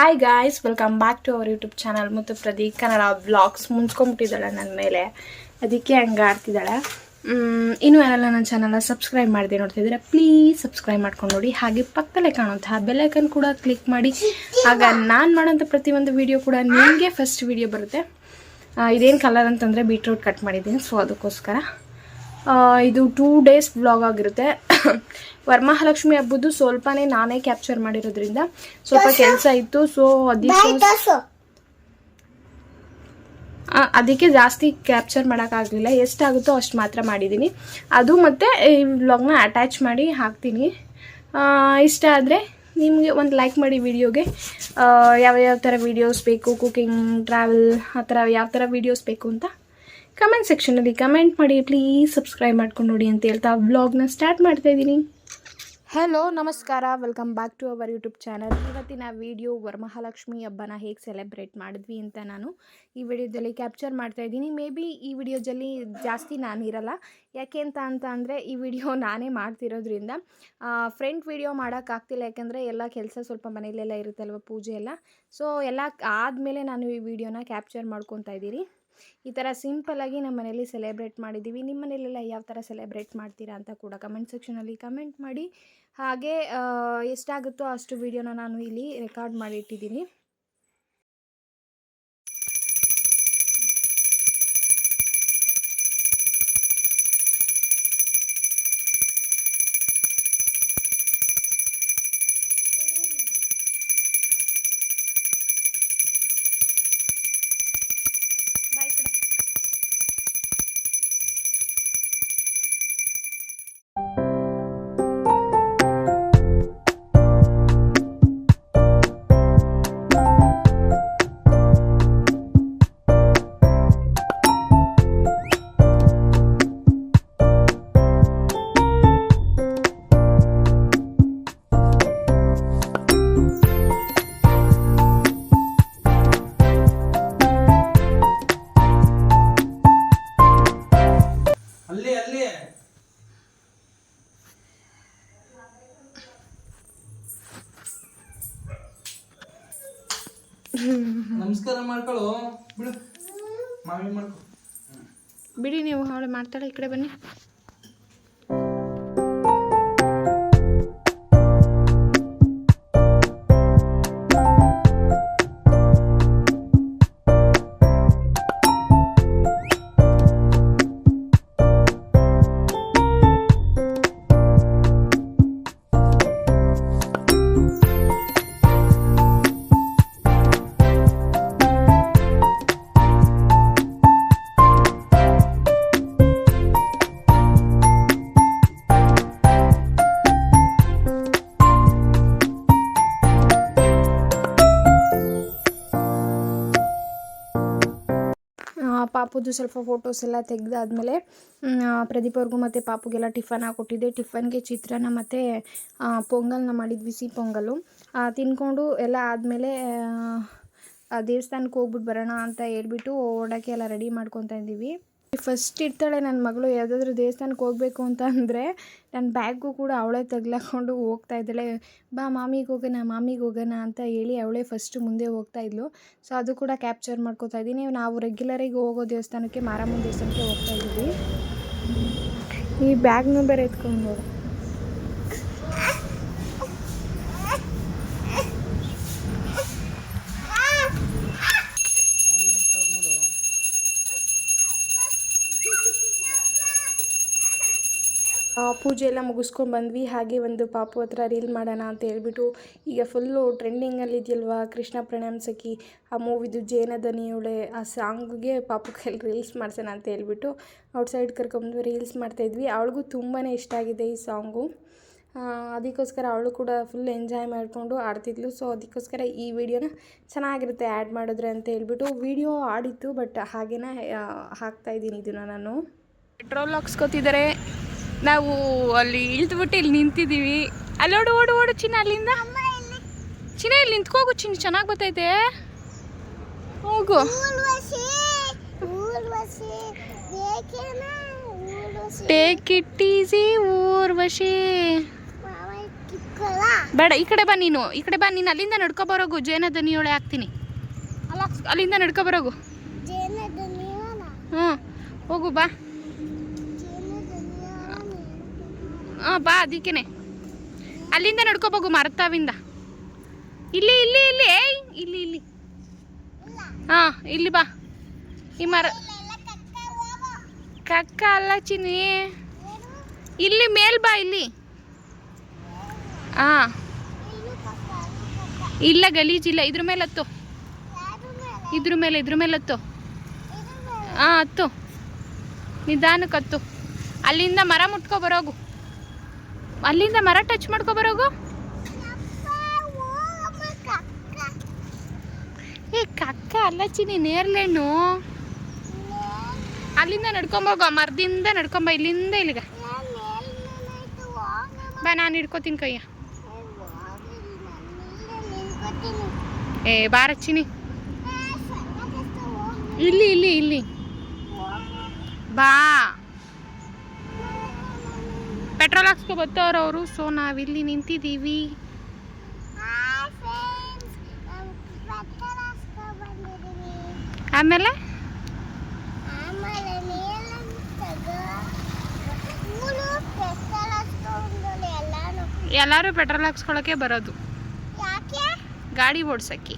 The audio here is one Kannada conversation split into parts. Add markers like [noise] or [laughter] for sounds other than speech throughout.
Hi guys welcome back to our YouTube channel ಮತ್ತು ಪ್ರದೀಪ್ ಕನ್ನಡ ವ್ಲಾಗ್ಸ್ ಮುಂಚ್ಕೊಂಬಿಟ್ಟಿದ್ದಾಳೆ ನನ್ನ ಮೇಲೆ. ಅದಕ್ಕೆ ಹಂಗೆ ಆಡ್ತಿದ್ದಾಳೆ. ಇನ್ನೂ ಯಾರೆಲ್ಲ ನನ್ನ ಚಾನಲ್ನ ಸಬ್ಸ್ಕ್ರೈಬ್ ಮಾಡಿದೆ ನೋಡ್ತಿದ್ದೀರಾ ಪ್ಲೀಸ್ ಸಬ್ಸ್ಕ್ರೈಬ್ ಮಾಡ್ಕೊಂಡು ನೋಡಿ. ಹಾಗೆ ಪಕ್ಕದಲ್ಲೇ ಕಾಣುವಂತಹ ಬೆಲ್ಲೈಕನ್ ಕೂಡ ಕ್ಲಿಕ್ ಮಾಡಿ. ಆಗ ನಾನು ಮಾಡೋಂಥ ಪ್ರತಿಯೊಂದು ವೀಡಿಯೋ ಕೂಡ ನಿಮಗೆ ಫಸ್ಟ್ ವಿಡಿಯೋ ಬರುತ್ತೆ. ಇದೇನು ಕಲರ್ ಅಂತಂದರೆ ಬೀಟ್ರೂಟ್ ಕಟ್ ಮಾಡಿದ್ದೀನಿ ಸೊ ಅದಕ್ಕೋಸ್ಕರ. ಇದು ಟೂ ಡೇಸ್ ವ್ಲಾಗ್ ಆಗಿರುತ್ತೆ. [coughs] ವರಮಹಾಲಕ್ಷ್ಮಿ ಹಬ್ಬದ್ದು ಸ್ವಲ್ಪನೇ ನಾನೇ ಕ್ಯಾಪ್ಚರ್ ಮಾಡಿರೋದ್ರಿಂದ ಸ್ವಲ್ಪ ಕೆಲಸ ಇತ್ತು ಸೊ ಅದಕ್ಕೆ ಅದಕ್ಕೆ ಜಾಸ್ತಿ ಕ್ಯಾಪ್ಚರ್ ಮಾಡೋಕ್ಕಾಗಲಿಲ್ಲ. ಎಷ್ಟಾಗುತ್ತೋ ಅಷ್ಟು ಮಾತ್ರ ಮಾಡಿದ್ದೀನಿ. ಅದು ಮತ್ತು ಈ ವ್ಲಾಗ್ನ ಅಟ್ಯಾಚ್ ಮಾಡಿ ಹಾಕ್ತೀನಿ. ಇಷ್ಟ ಆದರೆ ನಿಮಗೆ ಒಂದು ಲೈಕ್ ಮಾಡಿ ವಿಡಿಯೋಗೆ ಯಾವ ಯಾವ ಥರ ವೀಡಿಯೋಸ್ ಬೇಕು ಕುಕಿಂಗ್ ಟ್ರಾವೆಲ್ ಆ ಥರ ಯಾವ ಥರ ವೀಡಿಯೋಸ್ ಬೇಕು ಅಂತ ಕಮೆಂಟ್ ಸೆಕ್ಷನಲ್ಲಿ ಕಮೆಂಟ್ ಮಾಡಿ ಪ್ಲೀಸ್ ಸಬ್ಸ್ಕ್ರೈಬ್ ಮಾಡ್ಕೊಂಡು ನೋಡಿ ಅಂತ ಹೇಳ್ತಾ ವ್ಲಾಗ್ನ ಸ್ಟಾರ್ಟ್ ಮಾಡ್ತಾ ಇದ್ದೀನಿ. ಹಲೋ ನಮಸ್ಕಾರ. Welcome back to our YouTube channel ಇವತ್ತಿನ ವಿಡಿಯೋ ವರಮಹಾಲಕ್ಷ್ಮಿ ಹಬ್ಬನ ಹೇಗೆ ಸೆಲೆಬ್ರೇಟ್ ಮಾಡಿದ್ವಿ ಅಂತ ನಾನು ಈ ವಿಡಿಯೋದಲ್ಲಿ ಕ್ಯಾಪ್ಚರ್ ಮಾಡ್ತಾ ಇದ್ದೀನಿ. ಮೇ ಬಿ ಈ ವಿಡಿಯೋದಲ್ಲಿ ಜಾಸ್ತಿ ನಾನು ಇರಲ್ಲ. ಯಾಕೆ ಅಂತ ಅಂತ ಅಂದರೆ ಈ ವಿಡಿಯೋ [laughs] ನಾನೇ ಮಾಡ್ತಿರೋದ್ರಿಂದ ಫ್ರೆಂಟ್ ವಿಡಿಯೋ ಮಾಡೋಕ್ಕಾಗ್ತಿಲ್ಲ ಯಾಕೆಂದರೆ ಎಲ್ಲ ಕೆಲಸ ಸ್ವಲ್ಪ ಮನೆಯಲ್ಲೆಲ್ಲ ಇರುತ್ತಲ್ವ ಪೂಜೆ ಎಲ್ಲ. ಸೊ ಎಲ್ಲ ಆದಮೇಲೆ ನಾನು ಈ ವಿಡಿಯೋನ ಕ್ಯಾಪ್ಚರ್ ಮಾಡ್ಕೊತಾ ಇದ್ದೀನಿ. ಈ ಥರ ಸಿಂಪಲ್ಲಾಗಿ ನಮ್ಮ ಮನೇಲಿ ಸೆಲೆಬ್ರೇಟ್ ಮಾಡಿದ್ದೀವಿ. ನಿಮ್ಮ ಮನೇಲೆಲ್ಲ ಯಾವ ಥರ ಸೆಲೆಬ್ರೇಟ್ ಮಾಡ್ತೀರಾ ಅಂತ ಕೂಡ ಕಮೆಂಟ್ ಸೆಕ್ಷನಲ್ಲಿ ಕಮೆಂಟ್ ಮಾಡಿ. ಹಾಗೆ ಎಷ್ಟಾಗುತ್ತೋ ಅಷ್ಟು ವಿಡಿಯೋನ ನಾನು ಇಲ್ಲಿ ರೆಕಾರ್ಡ್ ಮಾಡಿ ಅಲ್ಲಿ ಅಲ್ಲಿ. ನಮಸ್ಕಾರ ಮಾಡ್ಕೊಳ್ಳು. ಬಿಡು. ಮಾಮಿ ಮಾಡ್ಕೊ ಬಿಡಿ ನೀವು ಅವಳು ಮಾಡ್ತಾಳೆ ಈ ಕಡೆ ಬನ್ನಿ. ಪಾಪುದು ಸ್ವಲ್ಪ ಫೋಟೋಸ್ ಎಲ್ಲ ತೆಗೆದಾದ್ಮೇಲೆ ಪ್ರದೀಪ್ ಅವ್ರಿಗೂ ಮತ್ತು ಪಾಪುಗೆಲ್ಲ ಟಿಫನ್ ಹಾಕ್ಕೊಟ್ಟಿದ್ದೆ ಟಿಫನ್ಗೆ ಚಿತ್ರಾನ್ನ ಮತ್ತು ಪೊಂಗಲ್ನ ಮಾಡಿದ್ವಿ ಸಿ ಪೊಂಗಲು ಆ, ತಿನ್ಕೊಂಡು ಎಲ್ಲ ಆದಮೇಲೆ ದೇವಸ್ಥಾನಕ್ಕೆ ಹೋಗ್ಬಿಟ್ಟು ಬರೋಣ ಅಂತ ಹೇಳ್ಬಿಟ್ಟು ಓಡೋಕ್ಕೆ ಎಲ್ಲ ರೆಡಿ ಮಾಡ್ಕೊತಾ ಇದ್ದೀವಿ. ಫಸ್ಟ್ ಇರ್ತಾಳೆ ನನ್ನ ಮಗಳು, ಯಾವುದಾದ್ರೂ ದೇವಸ್ಥಾನಕ್ಕೆ ಹೋಗಬೇಕು ಅಂತ ಅಂದರೆ ನನ್ನ ಬ್ಯಾಗು ಕೂಡ ಅವಳೇ ತಗ್ಲಾಕೊಂಡು ಹೋಗ್ತಾ ಇದ್ದಾಳೆ. ಬಾ ಮಾಮಿಗೆ ಹೋಗೋಣ ಮಾಮಿಗೆ ಹೋಗೋಣ ಅಂತ ಹೇಳಿ ಅವಳೇ ಫಸ್ಟು ಮುಂದೆ ಹೋಗ್ತಾ ಇದ್ಲು. ಸೊ ಅದು ಕೂಡ ಕ್ಯಾಪ್ಚರ್ ಮಾಡ್ಕೋತಾ ಇದ್ದೀನಿ. ನಾವು ರೆಗ್ಯುಲರಿಗೆ ಹೋಗೋ ದೇವಸ್ಥಾನಕ್ಕೆ, ಮಾರಮ್ಮನ ದೇವಸ್ಥಾನಕ್ಕೆ ಹೋಗ್ತಾ ಇದ್ದೀವಿ. ಈ ಬ್ಯಾಗ್ನೂ ಬೇರೆ ಎತ್ಕೊಂಡು ಪೂಜೆ ಎಲ್ಲ ಮುಗಿಸ್ಕೊಂಡು ಬಂದ್ವಿ. ಹಾಗೆ ಒಂದು ಪಾಪು ಹತ್ರ ರೀಲ್ ಮಾಡೋಣ ಅಂತ ಹೇಳ್ಬಿಟ್ಟು ಈಗ ಫುಲ್ಲು ಟ್ರೆಂಡಿಂಗಲ್ಲಿದೆಯಲ್ವಾ ಕೃಷ್ಣ ಪ್ರಣಾಮ್ ಸಖಿ, ಆ ಮೂವಿದು ಜೇನ ದನಿಯವಳೆ ಆ ಸಾಂಗ್ಗೆ ಪಾಪು ಕೈಲಿ ರೀಲ್ಸ್ ಮಾಡ್ಸೋಣ ಅಂತ ಹೇಳ್ಬಿಟ್ಟು ಔಟ್ಸೈಡ್ ಕರ್ಕೊಂಡು ರೀಲ್ಸ್ ಮಾಡ್ತಾಯಿದ್ವಿ ಅವಳಿಗೂ ತುಂಬಾ ಇಷ್ಟ ಆಗಿದೆ ಈ ಸಾಂಗು ಅದಕ್ಕೋಸ್ಕರ ಅವಳು ಕೂಡ ಫುಲ್ ಎಂಜಾಯ್ ಮಾಡಿಕೊಂಡು ಆಡ್ತಿದ್ಲು. ಸೊ ಅದಕ್ಕೋಸ್ಕರ ಈ ವಿಡಿಯೋನ ಚೆನ್ನಾಗಿರುತ್ತೆ ಆ್ಯಡ್ ಮಾಡಿದ್ರೆ ಅಂತ ಹೇಳ್ಬಿಟ್ಟು ವಿಡಿಯೋ ಆಡಿತ್ತು ಬಟ್ ಹಾಗೇನ ಹಾಕ್ತಾಯಿದ್ದೀನಿ ಇದನ್ನು ನಾನು. ಪೆಟ್ರೋಲ್ ಹಾಕ್ಸ್ಕೊತಿದ್ದಾರೆ ನಾವು ಅಲ್ಲಿ ಇಳಿದ್ಬಿಟ್ಟು ಇಲ್ಲಿ ನಿಂತಿದ್ದೀವಿ. ಅಲ್ಲಿ ಓಡು ಓಡು ಓಡು ಚಿನ್ನ ಅಲ್ಲಿಂದ. ಚಿನ್ನ ಇಲ್ಲಿ ನಿಂತ್ಕೋಗು ಚಿನ್ನ ಚೆನ್ನಾಗಿ ಬರ್ತೈತೆ. ಹೋಗು. Take it easy Urvashi. ಬೇಡ ಈ ಕಡೆ ಬಾ ನೀನು. ಈ ಕಡೆ ಬಾ ನೀನು ಅಲ್ಲಿಂದ ನಡ್ಕೊ ಬರೋಗು. ಜೇನ ದನಿಯೋಳೆ ಹಾಕ್ತೀನಿ. ಅಲ್ಲಿಂದ ನಡ್ಕೊ ಬರೋಗು. ಹ್ಞೂ ಹೋಗು ಬಾ. ಹಾಂ, ಬಾ ಅದಕ್ಕೇನೆ. ಅಲ್ಲಿಂದ ನಡ್ಕೋಬೋಗು ಮರತಾವಿಂದ ಇಲ್ಲಿ ಇಲ್ಲಿ ಇಲ್ಲಿ, ಏಯ್, ಇಲ್ಲಿ ಇಲ್ಲಿ. ಹಾಂ, ಇಲ್ಲಿ ಬಾ. ಈ ಮರ ಕಕ್ಕ ಅಲ್ಲ ಚಿನ್ನಿ. ಇಲ್ಲಿ ಮೇಲ್ ಬಾ, ಇಲ್ಲಿ. ಹಾಂ. ಇಲ್ಲ ಗಲೀಜಿಲ್ಲ ಇದ್ರ ಮೇಲೆ ಹತ್ತು. ಇದ್ರ ಮೇಲೆ ಇದ್ರ ಮೇಲೆ ಹತ್ತು. ಹಾಂ, ಹತ್ತು. ನಿಧಾನಕ್ಕೆ ಹತ್ತು. ಅಲ್ಲಿಂದ ಮರ ಮುಟ್ಕೊ ಬರೋಗು. ಅಲ್ಲಿಂದ ಮರ ಟಚ್ ಮಾಡ್ಕೊ ಬರೋಗು? ಏ ಕಕ್ಕ, ಅಲ್ಲ ಚಿನಿ ನೇರ್ಲೆಣ್ಣು. ಅಲ್ಲಿಂದ ನಡ್ಕೊಂಬೋಗ ಮರದಿಂದ ನಡ್ಕೊಂಬ ಇಲ್ಲಿಂದ ಇಲ್ಲಿಗ. ಬಾ, ನಾನು ಹಿಡ್ಕೋತೀನಿ ಕೈಯ. ಏ, ಬಾರ ಚಿನಿ ಇಲ್ಲಿ ಇಲ್ಲಿ ಇಲ್ಲಿ. ಬಾ. ಪೆಟ್ರೋಲ್ ಹಾಕ್ಸ್ಕೊ ಬರ್ತಾವ್ರ ಅವರು ಸೊ ನಾವಿಲ್ಲಿ ನಿಂತಿದ್ದೀವಿ. ಆಮೇಲೆ? ಎಲ್ಲರೂ ಪೆಟ್ರೋಲ್ ಹಾಕ್ಸ್ಕೊಳಕ್ಕೆ ಬರೋದು. ಗಾಡಿ ಓಡ್ಸಕ್ಕೆ.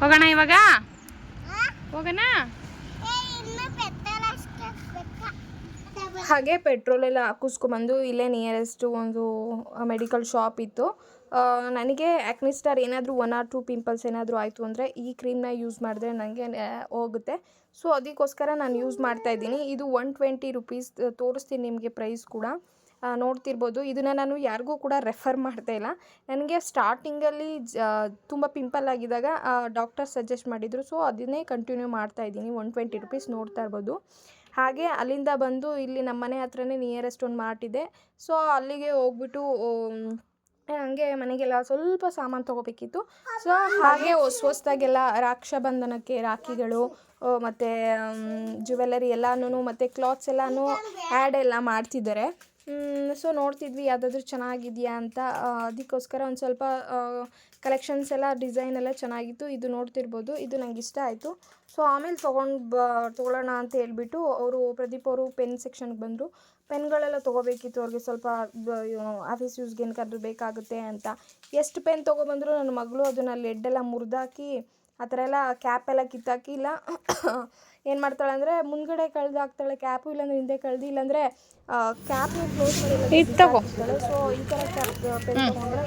ಹೋಗೋಣ ಇವಾಗ? ಹೋಗೋಣ? ಹಾಗೆ ಪೆಟ್ರೋಲೆಲ್ಲ ಹಾಕಿಸ್ಕೊಂಬಂದು ಇಲ್ಲೇ ನಿಯರೆಸ್ಟ್ ಒಂದು ಮೆಡಿಕಲ್ ಶಾಪ್ ಇತ್ತು. ನನಗೆ ಆ್ಯಕ್ನಿಸ್ಟಾರ್ ಏನಾದರೂ ಒನ್ ಆರ್ ಟು ಪಿಂಪಲ್ಸ್ ಏನಾದರೂ ಆಯಿತು ಅಂದರೆ ಈ ಕ್ರೀಮ್ನ ಯೂಸ್ ಮಾಡಿದ್ರೆ ನನಗೆ ಹೋಗುತ್ತೆ. ಸೊ ಅದಕ್ಕೋಸ್ಕರ ನಾನು ಯೂಸ್ ಮಾಡ್ತಾ ಇದ್ದೀನಿ. ಇದು ಒನ್ ಟ್ವೆಂಟಿ ರುಪೀಸ್ ತೋರಿಸ್ತೀನಿ ನಿಮಗೆ ಪ್ರೈಸ್ ಕೂಡ. ನೋಡ್ತಿರ್ಬೋದು. ಇದನ್ನು ನಾನು ಯಾರಿಗೂ ಕೂಡ ರೆಫರ್ ಮಾಡ್ತಾ ಇಲ್ಲ. ನನಗೆ ಸ್ಟಾರ್ಟಿಂಗಲ್ಲಿ ಜ, ತುಂಬ ಪಿಂಪಲ್ ಆಗಿದ್ದಾಗ ಡಾಕ್ಟರ್ ಸಜೆಸ್ಟ್ ಮಾಡಿದರು. ಸೊ, ಅದನ್ನೇ ಕಂಟಿನ್ಯೂ ಮಾಡ್ತಾ ಇದ್ದೀನಿ. ಒನ್ ಟ್ವೆಂಟಿ ರುಪೀಸ್ ನೋಡ್ತಾ ಇರ್ಬೋದು. ಹಾಗೆ ಅಲ್ಲಿಂದ ಬಂದು ಇಲ್ಲಿ ನಮ್ಮ ಮನೆ ಹತ್ರನೇ ನಿಯರೆಸ್ಟ್ ಒಂದು ಮಾರ್ಟ್ ಇದೆ. ಸೊ, ಅಲ್ಲಿಗೆ ಹೋಗ್ಬಿಟ್ಟು ಹಂಗೆ ಮನೆಗೆಲ್ಲ ಸ್ವಲ್ಪ ಸಾಮಾನು ತೊಗೋಬೇಕಿತ್ತು. ಸೊ, ಹಾಗೆ ಹೊಸ ಹೊಸ್ದಾಗೆಲ್ಲ ರಾಕ್ಷಾಬಂಧನಕ್ಕೆ ರಾಖಿಗಳು ಮತ್ತು ಜುವೆಲ್ಲರಿ ಎಲ್ಲನೂ ಮತ್ತು ಕ್ಲಾತ್ಸ್ ಎಲ್ಲನೂ ಆ್ಯಡ್ ಎಲ್ಲ ಮಾಡ್ತಿದ್ದಾರೆ. ಸೊ ನೋಡ್ತಿದ್ವಿ ಯಾವುದಾದ್ರೂ ಚೆನ್ನಾಗಿದೆಯಾ ಅಂತ. ಅದಕ್ಕೋಸ್ಕರ ಒಂದು ಸ್ವಲ್ಪ ಕಲೆಕ್ಷನ್ಸ್ ಎಲ್ಲ ಡಿಸೈನ್ ಎಲ್ಲ ಚೆನ್ನಾಗಿತ್ತು. ಇದು ನೋಡ್ತಿರ್ಬೋದು. ಇದು ನಂಗೆ ಇಷ್ಟ ಆಯಿತು. ಸೊ ಆಮೇಲೆ ತೊಗೊಂಡು ಬ ತೊಗೊಳ್ಳೋಣ ಅಂತ ಹೇಳ್ಬಿಟ್ಟು ಅವರು, ಪ್ರದೀಪ್ ಅವರು ಪೆನ್ ಸೆಕ್ಷನ್ಗೆ ಬಂದರು. ಪೆನ್ಗಳೆಲ್ಲ ತೊಗೋಬೇಕಿತ್ತು. ಅವ್ರಿಗೆ ಸ್ವಲ್ಪ ಆಫೀಸ್ ಯೂಸ್ಗೆ ಏನಕ್ಕಾದ್ರೂ ಬೇಕಾಗುತ್ತೆ ಅಂತ. ಎಷ್ಟು ಪೆನ್ ತೊಗೊಬಂದ್ರು ನನ್ನ ಮಗಳು ಅದನ್ನು ಲೆಡ್ಡೆಲ್ಲ ಮುರಿದಾಕಿ, ಆ ಥರ ಎಲ್ಲ ಕ್ಯಾಪ್ ಎಲ್ಲ ಕಿತ್ತಾಕಿ, ಇಲ್ಲ ಏನು ಮಾಡ್ತಾಳೆ ಅಂದರೆ ಮುಂದ್ಗಡೆ ಕಳೆದು ಹಾಕ್ತಾಳೆ ಕ್ಯಾಪು ಇಲ್ಲಾಂದ್ರೆ ಹಿಂದೆ ಕಳೆದು ಇಲ್ಲಾಂದರೆ ಕ್ಯಾಪ್ ಕ್ಲೋಸ್ ಮಾಡಿ ಸೊ ಈ ಥರ ಕ್ಯಾಪ್ ಪೆನ್ ತೊಗೊಂಡ್ರೆ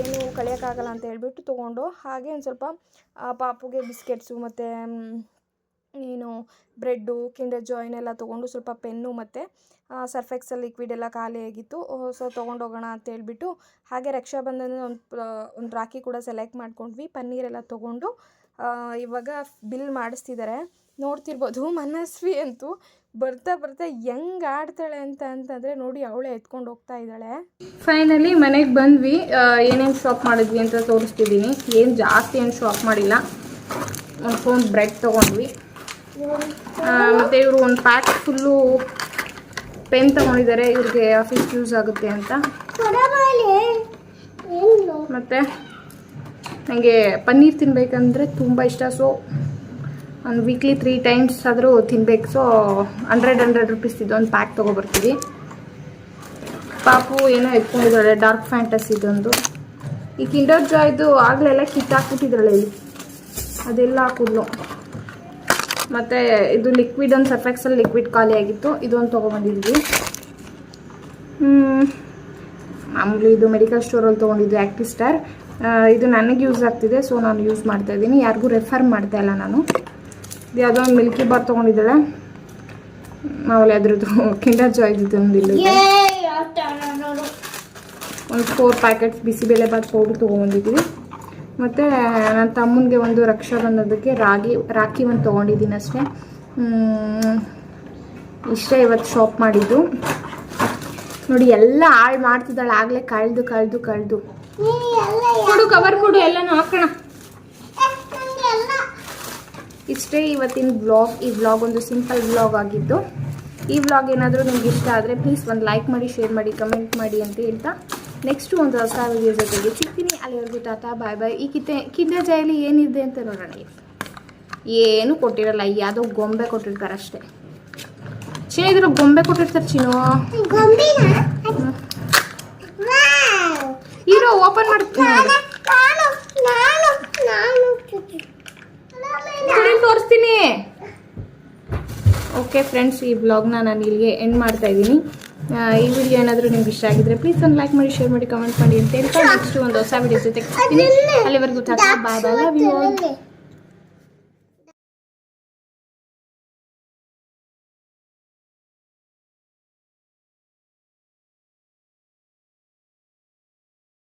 ಏನು ಕಳಿಯೋಕ್ಕಾಗಲ್ಲ ಅಂತ ಹೇಳ್ಬಿಟ್ಟು ತೊಗೊಂಡು ಹಾಗೆ ಒಂದು ಸ್ವಲ್ಪ ಪಾಪುಗೆ ಬಿಸ್ಕೆಟ್ಸು ಮತ್ತು ಏನು ಬ್ರೆಡ್ಡು ಕಿಂಡರ್ ಜಾಯಿನ್ ಎಲ್ಲ ತೊಗೊಂಡು ಸ್ವಲ್ಪ ಪೆನ್ನು ಮತ್ತು ಸರ್ಫೆಕ್ಸಲ್ ಲಿಕ್ವಿಡ್ ಎಲ್ಲ ಖಾಲಿ ಆಗಿತ್ತು. ಸೊ ತೊಗೊಂಡೋಗೋಣ ಅಂತ ಹೇಳ್ಬಿಟ್ಟು ಹಾಗೆ ರಕ್ಷಾಬಂಧನ ಒಂದು ಒಂದು ರಾಖಿ ಕೂಡ ಸೆಲೆಕ್ಟ್ ಮಾಡ್ಕೊಂಡ್ವಿ. ಪನ್ನೀರೆಲ್ಲ ತೊಗೊಂಡು ಇವಾಗ ಬಿಲ್ ಮಾಡಿಸ್ತಿದ್ದಾರೆ ನೋಡ್ತಿರ್ಬೋದು ಮನಸ್ವಿ ಅಂತೂ ಬರ್ತಾ ಬರ್ತಾ ಹೆಂಗ್ ಆಡ್ತಾಳೆ ಅಂತ ಅಂತಂದರೆ ನೋಡಿ ಅವಳೇ ಎತ್ಕೊಂಡು ಹೋಗ್ತಾ ಇದ್ದಾಳೆ. ಫೈನಲಿ ಮನೆಗೆ ಬಂದ್ವಿ. ಏನೇನು ಶಾಪ್ ಮಾಡಿದ್ವಿ ಅಂತ ತೋರಿಸ್ತಿದ್ದೀನಿ. ಏನು ಜಾಸ್ತಿ ಏನು ಶಾಪ್ ಮಾಡಿಲ್ಲ. ಒಂದು ಫೋನ್ ಬ್ರೆಡ್ ತಗೊಂಡ್ವಿ. ಮತ್ತೆ ಇವರು ಒಂದು ಪ್ಯಾಕ್ ಫುಲ್ಲು ಪೆನ್ ತಗೊಂಡಿದ್ದಾರೆ. ಇವ್ರಿಗೆ ಆಫೀಸ್ ಯೂಸ್ ಆಗುತ್ತೆ ಅಂತ. ಮತ್ತು ನನಗೆ ಪನ್ನೀರ್ ತಿನ್ನಬೇಕಂದ್ರೆ ತುಂಬ ಇಷ್ಟ. ಸೊ ಒಂದು ವೀಕ್ಲಿ ತ್ರೀ ಟೈಮ್ಸ್ ಆದರೂ ತಿನ್ಬೇಕು. ಸೊ ಹಂಡ್ರೆಡ್ ಹಂಡ್ರೆಡ್ ರುಪೀಸ್ ಇದೊಂದು ಪ್ಯಾಕ್ ತೊಗೊಬರ್ತೀವಿ. ಪಾಪು ಏನೋ ಎತ್ಕೊಂಡಿದ್ದಾಳೆ ಡಾರ್ಕ್ ಫ್ಯಾಂಟಸ್ ಇದೊಂದು. ಈ ಕಿಂಡರ್ ಜಾಯ್ದು ಆಗಲೆಲ್ಲ ಕಿತ್ತಾಕ್ಬಿಟ್ಟಿದ್ದಾಳೆ ಇಲ್ಲಿ. ಅದೆಲ್ಲ ಹಾಕಿದ್ಲು. ಮತ್ತು ಇದು ಲಿಕ್ವಿಡ್ ಒಂದು ಸರ್ಫೆಕ್ಸಲ್ಲಿ ಲಿಕ್ವಿಡ್ ಖಾಲಿ ಆಗಿತ್ತು. ಇದೊಂದು ತೊಗೊಬಂದಿದ್ವಿ. ಮಾಮೂಲಿ ಇದು ಮೆಡಿಕಲ್ ಸ್ಟೋರಲ್ಲಿ ತೊಗೊಂಡಿದ್ದು ಆ್ಯಕ್ಟಿವ್ ಸ್ಟಾರ್ ಇದು ನನಗೆ ಯೂಸ್ ಆಗ್ತಿದೆ ಸೊ ನಾನು ಯೂಸ್ ಮಾಡ್ತಾ ಇದ್ದೀನಿ. ಯಾರಿಗೂ ರೆಫರ್ ಮಾಡ್ತಾ ಇಲ್ಲ ನಾನು. ಇದು ಯಾವುದೋ ಒಂದು ಮಿಲ್ಕಿ ಬಾರ್ ತೊಗೊಂಡಿದ್ದಾಳೆ. ಮಾಮೂಲಿ ಅದ್ರದ್ದು ಕಿಂಡರ್ ಜಾಯ್ದು ಒಂದು ಇಲ್ಲ ಒಂದು four packets bisi bele bath powder ತೊಗೊಂಡಿದ್ದೀವಿ ಮತ್ತು ನನ್ನ ತಮ್ಮನಿಗೆ ಒಂದು ರಕ್ಷಾಬಂಧನಕ್ಕೆ ರಾಗಿ ರಾಖಿ ಒಂದು ತೊಗೊಂಡಿದ್ದೀನಿ ಅಷ್ಟೇ. ಇಷ್ಟೇ ಇವತ್ತು ಶಾಪ್ ಮಾಡಿದ್ದು. ನೋಡಿ, ಎಲ್ಲ ಹಾಳು ಮಾಡ್ತಿದ್ದಾಳೆ. ಆಗಲೇ ಕಳೆದು ಕಳೆದು ಕಳೆದು. ಕೊಡು ಕವರ್ ಕೊಡು, ಎಲ್ಲನೂ ಹಾಕೋಣ. ಇಷ್ಟೇ ಇವತ್ತಿನ ಬ್ಲಾಗ್ ಈ ಬ್ಲಾಗ್ ಒಂದು ಸಿಂಪಲ್ ಬ್ಲಾಗ್ ಆಗಿದ್ದು. ಈ ಬ್ಲಾಗ್ ಏನಾದರೂ ನಿಮ್ಗೆ ಇಷ್ಟ ಆದರೆ ಪ್ಲೀಸ್ ಒಂದು ಲೈಕ್ ಮಾಡಿ ಶೇರ್ ಮಾಡಿ ಕಮೆಂಟ್ ಮಾಡಿ ಅಂತ ಹೇಳ್ತಾ ನೆಕ್ಸ್ಟು ಒಂದು ಹೊಸ ವಿಡಿಯೋ ಜೊತೆಗೆ ಸಿಗ್ತೀನಿ. ಅಲ್ಲಿವರೆಗೂ ತಾತ ಬಾಯ್ ಬಾಯ್ ಈ ಕಿತ್ತೆ ಕಿಂಡ ಜಾಯಲ್ಲಿ ಏನಿದೆ ಅಂತ ನೋಡೋಣ. ಏನು ಕೊಟ್ಟಿರಲ್ಲ, ಯಾವುದೋ ಗೊಂಬೆ ಕೊಟ್ಟಿರ್ತಾರೆ ಅಷ್ಟೇ. ಚಿನ್ನ ಇದ್ರ ಗೊಂಬೆ ಕೊಟ್ಟಿರ್ತಾರೆ ಚಿನ್ನು. ಇರೋ ಓಪನ್ ಮಾಡ್ತೀನಿ ತೋರಿಸ್ತೀನಿ. ಓಕೆ ಫ್ರೆಂಡ್ಸ್ ಈ ಬ್ಲಾಗ್ನ ನಾನು ಇಲ್ಲಿಗೆ ಎಂಡ್ ಮಾಡ್ತಾ ಇದ್ದೀನಿ. ಈ ವಿಡಿಯೋ ಏನಾದರೂ ನಿಮ್ಗೆ ಇಷ್ಟ ಆಗಿದ್ರೆ ಪ್ಲೀಸ್ ಒಂದು ಲೈಕ್ ಮಾಡಿ ಶೇರ್ ಮಾಡಿ ಕಮೆಂಟ್ ಮಾಡಿ ಅಂತ ಹೇಳ್ತಾ ನೆಕ್ಸ್ಟ್ ಒಂದು ಹೊಸ ವಿಡಿಯೋ ಜೊತೆ ಅಲ್ಲಿವರೆಗೂ ಬಾಯ್ ಬಾಯ್ ಲವ್ ಯು